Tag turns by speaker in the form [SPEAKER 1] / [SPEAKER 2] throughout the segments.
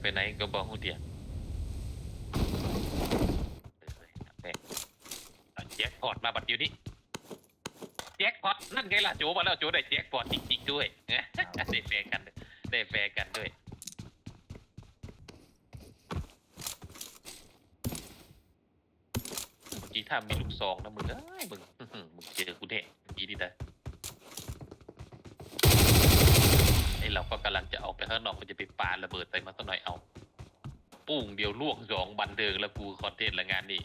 [SPEAKER 1] ไปไหนก็บอกหูเดียแต่แจ็คพอตมาบัดเดียวนี้แจ็คพอตนั่นไงล่ะโจมาแล้วโจได้แจ็คพอตจริงๆด้วยได้แฟร์กันได้แฟร์กันด้วยเมื่อกี้ถ้ามีลูกซองนะมึงเอ้ยมึง มึงเจอกูแน่เมื่อกี้นี่นะไอเราก็กำลัง จะออกไปข้างนอกมันจะไปปาระเบิดใส่มันสักหน่อยเอา ปุ้งเดียวลวงสองบันเทิงแล้วกูคอนเทนต์ละงานนี้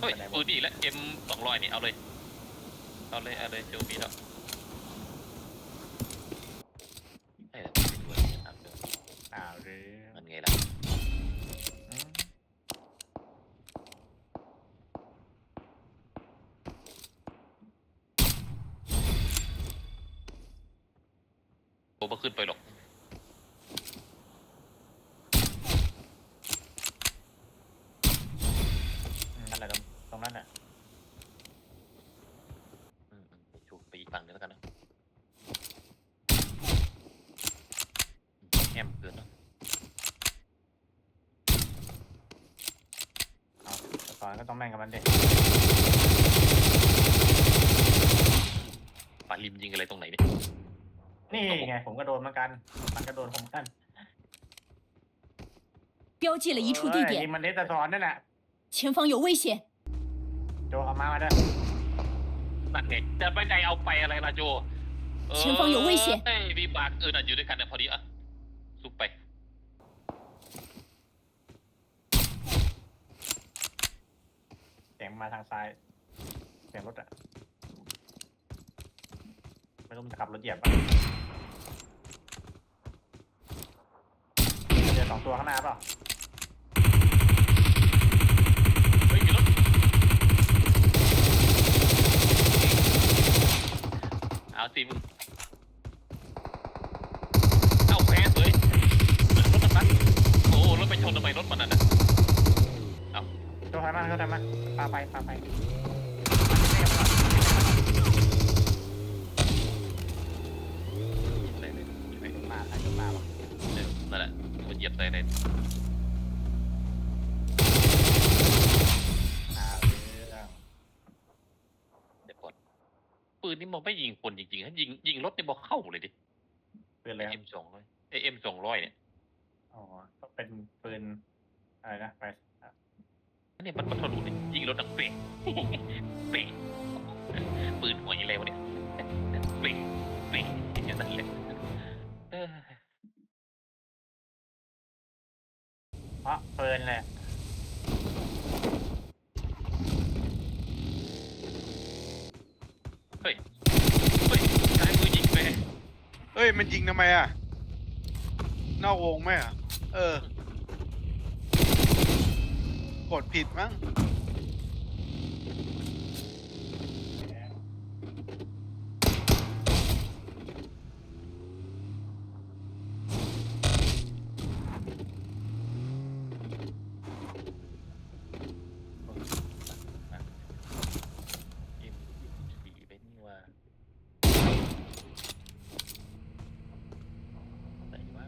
[SPEAKER 1] เฮ้ยปืนนี่และเอ็มสองร้อยนี่เอาเลย เอาเลย เอาเลยโจมีแล้วเอ้ยเป็นด้วยนะครับเดี๋ยว
[SPEAKER 2] อ้าวหรือ
[SPEAKER 1] มันไงล่ะ
[SPEAKER 2] อืม
[SPEAKER 1] โอ้ บ่ขึ้นไปหรอก
[SPEAKER 2] นั่นแหละตรงตรงนั้นน่ะ
[SPEAKER 1] อืมอืมไปชูไปอีกฝั่งหนึงแล้วกันนะอืมแอมเกินเนาะ
[SPEAKER 2] เอาแต่ก่อนก็ต้องแม่งกับมันเด็ก
[SPEAKER 1] ปาลิมยิงอะไรตรงไหนเนี่ย
[SPEAKER 2] นี่ไงผมก็โดนเหมือนกัน มันก็โดนผมกัน
[SPEAKER 3] 标记了一处地
[SPEAKER 2] เอ้ยนี่
[SPEAKER 3] 点，
[SPEAKER 2] มันเลสทอนนั่นแหละ
[SPEAKER 3] 前方有危险！
[SPEAKER 2] โจเอามามาเด้อ
[SPEAKER 1] นั่นไงจะไปไหนเอาไปอะไรล่ะโจเออ
[SPEAKER 3] 前方有危险
[SPEAKER 1] เอ้ยวีบากเออน่ะอยู่ด้วยกันนะพอดีอ่ะซุปไป
[SPEAKER 2] เสียงมาทางซ้ายเสียงรถอะ ไม่รู้มันจะขับรถเหยียบปะเจอสองตัวข้างหน้าเปล่า
[SPEAKER 1] เฮ้ยมีรถเอาสิมึงเอาแพ้เลยรถมันโอ้รถไปชนทำไมรถมันน่ะนะ
[SPEAKER 2] โจทำมาโจทำมาปาไปปาไป
[SPEAKER 1] อะไรเลย
[SPEAKER 2] ไปมาใครก็มาวะ
[SPEAKER 1] เออนั่นแหละมัน เหยียบใส่เลย
[SPEAKER 2] อ้าวเรื่อง
[SPEAKER 1] เดี๋ยวก่อนปืนนี่มันไม่ยิงคนจริงๆฮะยิงยิงรถนี่บอกเข้าเลยดิ
[SPEAKER 2] ปืนอะไรค
[SPEAKER 1] เอ็
[SPEAKER 2] รับ
[SPEAKER 1] มสองร้อยเอ็มสองร้อยเนี่ย
[SPEAKER 2] อ๋อก็เป็นปืนอะไรนะไปอะ
[SPEAKER 1] อันนี้มันมันทะลุนี่ยิงรถดังเปร่งเปร่งปืนหัวยังไงวะเนี่ย น
[SPEAKER 2] แหละ
[SPEAKER 1] เฮ้ย เฮ้ยใช้มือยิงไป
[SPEAKER 4] เอ้ย มันยิงทำไมอะนอกวงไหมอะ เออ กดผิดมั้ง
[SPEAKER 1] สี่ไปนี่ว่าไหนว่า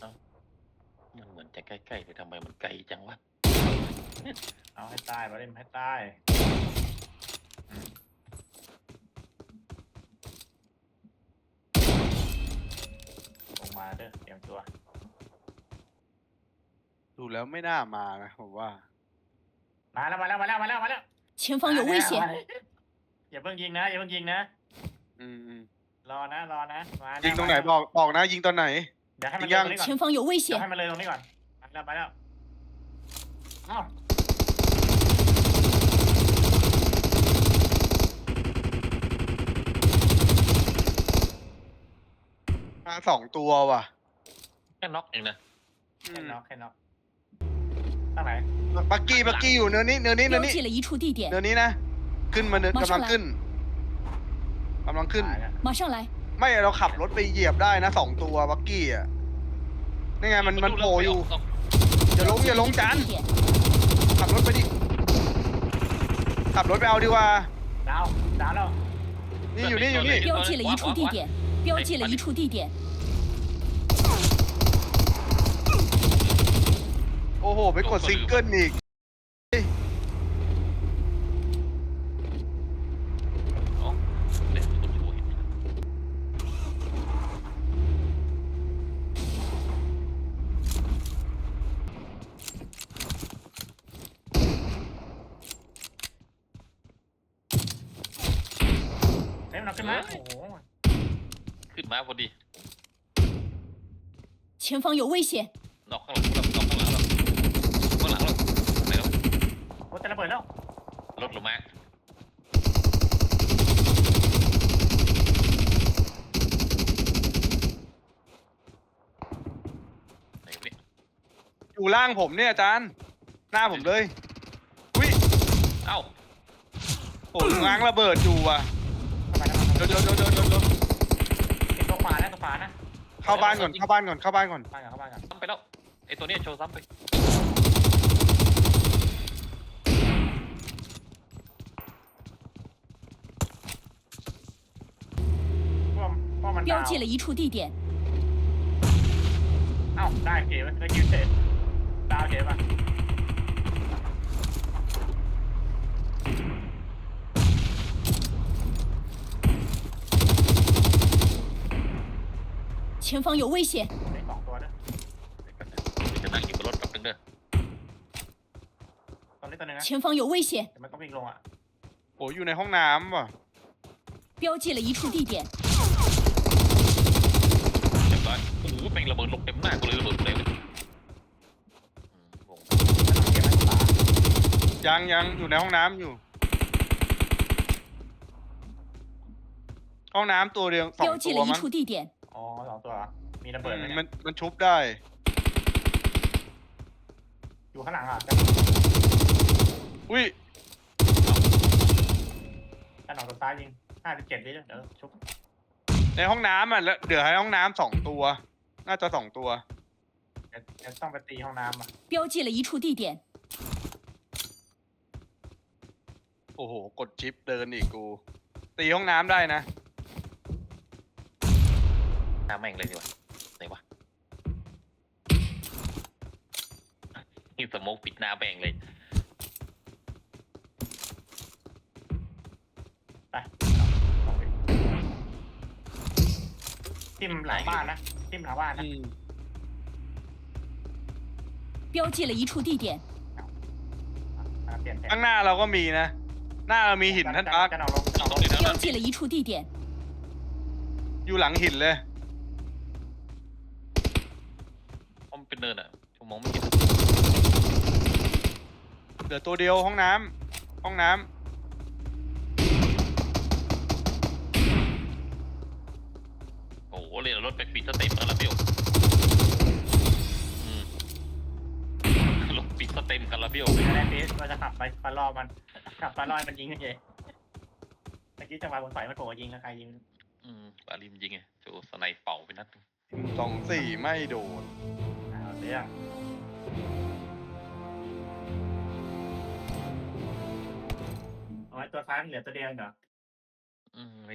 [SPEAKER 1] เอ้ามันเหมือน จะใกล้ๆแต่ทำไมมันไกลจังวะ
[SPEAKER 2] เอาให้ตายมาเล่นให้ตายอืมลงมาเด้อเตรียมตัว
[SPEAKER 4] ดูแล้วไม่น่ามานะผมว่า
[SPEAKER 2] มาแล้วมาแล้วมาแล้วมาแล้วมาแล้ว
[SPEAKER 3] 前方有危
[SPEAKER 2] มา
[SPEAKER 3] 险！
[SPEAKER 2] แล้วอย่าเพิ่งยิงนะอย่าเพิ่งยิงนะ
[SPEAKER 4] อืมอืม
[SPEAKER 2] รอนะรอนะมา
[SPEAKER 4] ยิงตรงไหนบอกบอกนะ ยิงตอนไหน
[SPEAKER 2] เดี๋ยวให้มัน
[SPEAKER 4] ยิ
[SPEAKER 2] เลย
[SPEAKER 4] ง
[SPEAKER 2] ต
[SPEAKER 4] ยั
[SPEAKER 2] รง งนี้ก่อน
[SPEAKER 3] 前方有危
[SPEAKER 2] เดี๋ยว
[SPEAKER 3] 险！
[SPEAKER 2] ให้มันเลยตรงนี้ก่อนมา แล้วมาแล้วเอ้า
[SPEAKER 4] มาสองตัวว่ะ
[SPEAKER 1] แค่น็อกเองนะ
[SPEAKER 4] อื
[SPEAKER 2] แค่
[SPEAKER 4] ม
[SPEAKER 2] น็อกแค่น็อกตั้งไหน
[SPEAKER 4] บักกี้บักกี้อยู่เนินนี้เนินนี้เนิน
[SPEAKER 3] 标
[SPEAKER 4] นี้
[SPEAKER 3] 记了一处地点
[SPEAKER 4] เนิ，นนี้นะ ขึ้นมาเนิน
[SPEAKER 3] มาช่
[SPEAKER 4] กำ
[SPEAKER 3] วย
[SPEAKER 4] ลังขึ้นกำลังขึ้น
[SPEAKER 2] ตายแล้ว
[SPEAKER 3] 马上来！
[SPEAKER 4] ไม่เราขับรถไปเหยียบได้นะสองตัวบักกี้อ่ะ นี่ไงมันมันโผล่อยู่ อย่าล
[SPEAKER 3] 标
[SPEAKER 4] ง
[SPEAKER 3] 记
[SPEAKER 4] อย่า
[SPEAKER 3] 了
[SPEAKER 4] ลง
[SPEAKER 3] 一处
[SPEAKER 4] จาน
[SPEAKER 3] 地点，
[SPEAKER 4] ขับรถไปดิ ขับรถไปเอาดีกว่า
[SPEAKER 2] ดาวดาวแล้ว
[SPEAKER 4] นี่อยู่นี่อยู่นี่
[SPEAKER 3] 标记了一处地点，标记了一处地点，
[SPEAKER 4] โอ้โห ไปกดซิงเกิลอีก
[SPEAKER 1] เฮ้
[SPEAKER 2] ยมันเอาขึ้นมาโอ้โห
[SPEAKER 1] ขึ้นมาพอดี
[SPEAKER 3] 前方有危险！
[SPEAKER 1] นอกข้างหลังเรานอกข้างหลังเราข้างหลังเราไหนแล้ว
[SPEAKER 2] โอ้จะระเบิดแล้ว
[SPEAKER 1] รถลงมาไหนวะเนี่ย
[SPEAKER 4] อยู่ล่างผมเนี่ยอาจารย์ หน้าผมเลยอุ้ย
[SPEAKER 1] เอ้า
[SPEAKER 4] ผมง้างระเบิดอยู่ว่ะ
[SPEAKER 2] เข้ามาแล้ว
[SPEAKER 4] เดี๋ยวเดี๋ยวเดี๋ยวเดี๋ยวเดี๋ยว
[SPEAKER 2] เก็บตัวขวานะตัวขวานะ
[SPEAKER 4] เข้าบ้านก่อน เข้าบ้านก่อน เข้าบ้านก่อน
[SPEAKER 2] เข้าบ้านกันเข้าบ้านกัน
[SPEAKER 1] ซ้ำไปแล้วไอตัวเนี้ยโชว์ซ้ำไป
[SPEAKER 2] พวกพวกมันดา
[SPEAKER 3] 标
[SPEAKER 2] ว
[SPEAKER 3] 记了一处地点，
[SPEAKER 2] เอ้าได้เก๋ไว้ได้คิวเสร็จดาวเก๋ป่ะ
[SPEAKER 3] 前方有危险！
[SPEAKER 2] ได้สองตัวนะ
[SPEAKER 1] จะนั่งอยู่บนรถแป๊บนึงเด้อ
[SPEAKER 2] ตอนนี้ตัวหนึงนะ
[SPEAKER 3] 前方有危险！
[SPEAKER 2] เดี๋ยวมันต้องวิ่งลงอ่ะ
[SPEAKER 4] โอ้อยู่ในห้องน้ำว่ะ
[SPEAKER 3] 标记了一处地点，
[SPEAKER 1] เรียบร้อยโอ้โหแม่งระเบิดลงเต็มหน้ากูเลยระเบิดเลยอืมงง
[SPEAKER 2] มันต้องเก็บไว้ตัวขวา
[SPEAKER 4] ยังยังอยู่ในห้องน้ำอยู่ ห้องน้ำตัวเดียวสอง
[SPEAKER 3] 标记
[SPEAKER 4] ตัว
[SPEAKER 3] 了一
[SPEAKER 4] มั้ง
[SPEAKER 3] 处地点，
[SPEAKER 2] อ๋อสองตัวเหรอมีระเบิดไหม
[SPEAKER 4] มั
[SPEAKER 2] เนี่ย
[SPEAKER 4] นมันชุบได้
[SPEAKER 2] อยู่ข้างหลังอ่ะ
[SPEAKER 4] อุ้ย
[SPEAKER 2] ด้านหลังตัวซ้ายยิงห้าสิบเจ็ดวิเดี๋ยวชุบ
[SPEAKER 4] ในห้องน้ำอ่ะแล้วเดี๋ยวให้ห้องน้ำสองตัว น่าจะสองตัว
[SPEAKER 2] เดี๋ยวเดี๋ยวต้องไปตีห้องน้ำอ่ะ
[SPEAKER 3] 标记了一处地点，
[SPEAKER 4] โอ้โห กดชิปเดินอีกกู ตีห้องน้ำได้นะ
[SPEAKER 1] หน้าแม่งเลยดีกว่าไหนวะนี่สโมกปิดหน้าแม่งเลย
[SPEAKER 2] ไปเอาไปทิมหลังบ้านนะทิมหลังบ้านนะ
[SPEAKER 4] อืม
[SPEAKER 3] 标记了一处地点，
[SPEAKER 2] อ่ะเปลี่ยนแผน
[SPEAKER 4] ข้างหน้าเราก็มีนะ หน้าเรามีหินท่านปัก
[SPEAKER 2] จะนอนลงจะนอน
[SPEAKER 1] ต
[SPEAKER 2] ล
[SPEAKER 1] รง งนี้นะ
[SPEAKER 3] 标记了一处地点，
[SPEAKER 4] อยู่หลังหินเลย
[SPEAKER 1] เพราะมันเป็นเนินอะผมมองไม่เห็น
[SPEAKER 4] เหลือตัวเดียวห้องน้ำห้องน้ำ
[SPEAKER 1] โอ้โหเลยรถไปปิดสเต็ปแล้วล่ะเบลอืมรถปิดสเต็มกันละเบล
[SPEAKER 2] แรกนี้เราจะขับไปปลาล่อมัน ขับปลาล่อให้มันยิงเฉยๆเมื่อกี้จังหวะบนไฟมันโผล่ยิงนะใครยิง
[SPEAKER 1] อืมปาลิมยิงไงโจสไนเป่าไปนัดหนึ่ง
[SPEAKER 4] สองสี่ไม่โดน
[SPEAKER 2] เอาเรื่องเอาไว้ตัวฟ้ามันเหลือตัวเดียวเหรอ
[SPEAKER 1] อืม